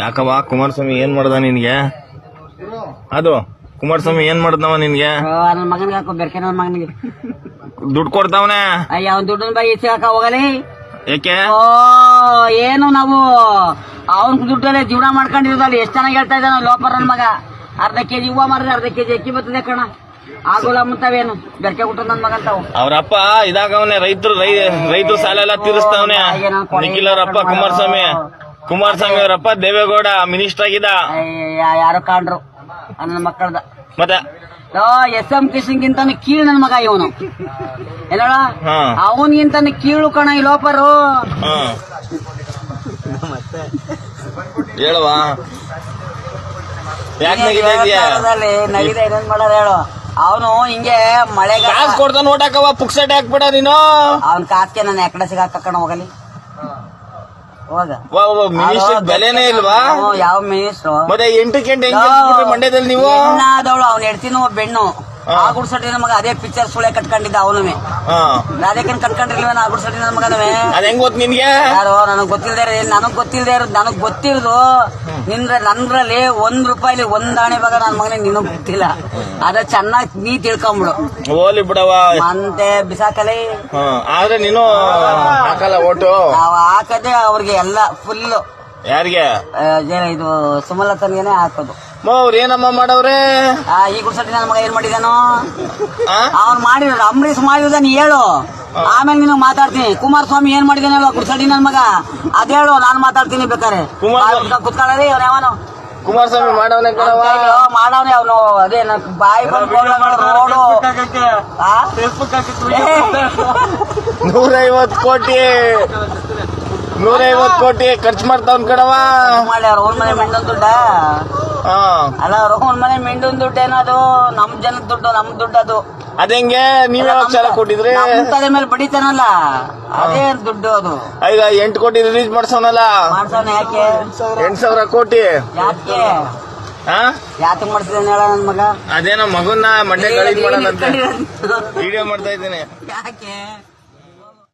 ಯಾಕವ್ವ? ಕುಮಾರಸ್ವಾಮಿ ಏನ್ ಮಾಡ್ದ ನಿನ್ಗೆ? ಅದು ಕುಮಾರಸ್ವಾಮಿ ಏನ್ ಮಾಡ್ದವ ನಿನ್ಗೆ? ನನ್ನ ಮಗನಿಗೆ ಹಾಕೋ ಬೆರ್ಕೆ ನನ್ನ ಮಗನಿಗೆ. ದುಡ್ಡು ಕೊಡ್ತಾವನೆ? ಅಯ್ಯ ಅವ್ನ ದುಡ್ಡನ್ ಹೋಗಲಿ. ಯಾಕೆ ಓ ಏನು ನಾವು ಅವನ್ ದುಡ್ಡಲ್ಲೇ ಜೀವನ ಮಾಡ್ಕೊಂಡಿರೋದಲ್ಲ ಎಷ್ಟು ಚೆನ್ನಾಗಿ ಹೇಳ್ತಾ ಇದ್ದಾನ ಲೋಪರ್ ನನ್ ಮಗ. ಅರ್ಧ ಕೆಜಿ ಹೂವ ಮಾರಿದ್ರೆ ಅರ್ಧ ಕೆಜಿ ಅಕ್ಕಿ ಬರ್ತದೆ ಕಣ. ಆಗೋಲ್ಲ ಮುಂತಾವೇನು? ಬೆರ್ಕೆ ಕೊಟ್ಟು ನನ್ ಮಗ ಅಂತಾವು ಅವ್ರಪ್ಪ ಇದಾಗವನೆ ರೈತರು ರೈತರು ಸಾಲ ಎಲ್ಲ ತೀರಿಸ್ತಾವನೆ ನಿಖಿಲ್ ಅವ್ರಪ್ಪ ಕುಮಾರಸ್ವಾಮಿ. ಕುಮಾರಸ್ವಾಮಿ ಅವರಪ್ಪ ದೇವೇಗೌಡ ಮಿನಿಸ್ಟರ್ ಆಗಿದ್ದ. ಯಾರು ಯಾರೋ ಕಾಣ್ರು. ನನ್ನ ಮಕ್ಕಳದ. ಮತ್ತೆ? ಎಸ್ ಎಂ ಕಿಶನ್ಗಿಂತಾನು ಕೀಳು ನನ್ ಮಗ ಇವನು. ಎಲ್ಲ ಹಾ. ಅವನ್ಗಿಂತಾನು ಕೀಳು ಕಣ ಈ ಲೋಪರು. ಹಾ. ಹೇಳುವ. ಯಾಕೆ ನಗಿತಾ ಇದೀಯಾ ನಗಿದೆ ಮಾಡೋದು ಹೇಳು. ಅವನು ಹಿಂಗೆ ಮಳೆ ಕಾಸು ಕೊಡ್ತಾನ ನೋಡಕ್ಕವ ಪುಕ್ಸಟೆ ಹಾಕ್ಬಿಡ ನೀನು. ಅವನ್ ಕಾಸ್ಕೆ ನನ್ನ ಎಕಡೆ ಸಿಗಾಕಣ ಹೋಗಲಿ. ಹೋಗ ಮಿನಿಸ್ಟರ್ ಬೆಲೆನೇ ಇಲ್ವಾ? ಅವ್ನು ಯಾವ ಮಿನಿಸ್ಟ್ರು ಮತ್ತೆ ಎಂಟು ಗೆಲ್ಸ್ಬಿಟ್ರಿ ಮಂಡ್ಯದಲ್ಲಿ ನೀವು? ಹೆಡ್ತೀನೋ ಹೆಡ್ತಿನ ಬೆಣ್ಣು. ಆ ಗುಡ್ಸಟ್ಟಿ ನಮಗ ಅದೇ ಪಿಕ್ಚರ್ ಸುಳೆ ಕಟ್ಕೊಂಡಿದ್ದ ಅವನುವೆ. ಅದಕ್ಕೆ ಕಟ್ಕೊಂಡಿರ್ಲಿವ ಆ ಗುಡ್ಸಟ್ಟಿ ನನ್ನ ಮಗನವೇ? ಅದ್ ಹೆಂಗ್ ಗೊತ್ತು ನಿನ್ಗೆ? ಯಾರು ನನಗ್ ಗೊತ್ತಿಲ್ದೇ ನನಗ್ ಗೊತ್ತಿಲ್ದೇ ಇರೋದು ನನಗ್ ಗೊತ್ತಿರೋದು. ನಿನ್ರ ನನ್ರಲ್ಲಿ ಒಂದ್ ರೂಪಾಯಿಲಿ ಒಂದ್ ಆಣೆ ಭಾಗ ನನ್ನ ಮಗನ ನಿನಗ್ ಗೊತ್ತಿಲ್ಲ. ಅದ ಚೆನ್ನಾಗಿ ನೀ ತಿಳ್ಕೊಂಬಿಡು. ಓಲಿ ಬಿಡವ ಮಂತೆ ಬಿಸಾಕಲಿ. ಆದ್ರೆ ನೀನು ಹಾಕಲ್ಲ ಓಟು. ನಾವು ಹಾಕದೆ ಅವ್ರಿಗೆ ಎಲ್ಲ ಫುಲ್ ಯಾರಿಗೆ? ಇದು ಸುಮಲತನ್ಗೆನೆ ಹಾಕೋದು. ಮೋ ಅವ್ರ ಏನಮ್ಮ ಮಾಡವ್ರೆ? ಆ, ಈ ಗುಡ್ಸಟ್ಟಿ ನನ್ನ ಮಗ ಏನ್ ಮಾಡಿದಾನೋ? ಆ? ಅವ್ನು ಮಾಡಿರೋದು ಅಂಬರೀಶ್ ಮಾಡಿರೋದ ನೀ ಹೇಳು. ಆಮೇಲೆ ನೀನು ಮಾತಾಡ್ತೀನಿ. ಕುಮಾರಸ್ವಾಮಿ ಏನ್ ಮಾಡಿದಾನಲ್ಲ ಗುಡ್ಸಟ್ಟಿ ನನ್ನ ಮಗ? ಅದ್ ಹೇಳು ನಾನು ಮಾತಾಡ್ತೀನಿ ಬೇಕಾರೆ ಕುಮಾರ್- ಕುತ್ಕೊಳ್ಳಿ ಅವ್ನು ಯಾವನು? ಕುಮಾರಸ್ವಾಮಿ ಮಾಡವನೆ ಕಣವ ಮಾಡವನೆ ಅವನು. ಅದೇ ನನ್ ಬಾಯಿ ಬಂದು ರೋಡು ಆ? ಏ, ನೂರೈವತ್ ಕೋಟಿ. ನೂರೈವತ್ ಕೋಟಿ ಖರ್ಚು ಮಾಡ್ತಾವ್ ಕಣವ ಮಾಡ್ಯಾರ ಅವ್ರ ಮನೆ ಮೆಂಡನ್ ದುಡ್ಡ? ಹಾ. ಅಲ್ಲ ಅವ್ರ ಮನೆ ಮೆಂಡನ್ ದುಡ್ಡು ಏನದು ನಮ್ ಜನ ದುಡ್ಡು ನಮ್ ದುಡ್ಡು ಅದು. ಅದಂಗೆ ನೀವ್ ಯಾವಾಗ ಕೊಟ್ಟಿದ್ರೆ? ಕೊಟ್ಟಿದ್ರಿ ತಲೆ ಮೇಲೆ ಬಡಿತಾನಲ್ಲ? ಅದೇ ದುಡ್ಡು ಅದು. ಈಗ ಎಂಟು ಕೋಟಿ ರಿಲೀಸ್ ಮಾಡ್ಸೋನಲ್ಲ? ಮಾಡ್ಸೋಣ ಯಾಕೆ? ಎಂಟ್ ಸಾವಿರ ಕೋಟಿ? ಯಾಕೆ? ಯಾಕೆ ಮಾಡ್ತಿದ್ದಾನೆ ಹೇಳ ನನ್ ಮಗ? ಅದೇನೋ ಮಗುನ ಮಂಡ್ಯ ವಿಡಿಯೋ ಮಾಡ್ತಾ ಇದ್ದೀನಿ. ಯಾಕೆ?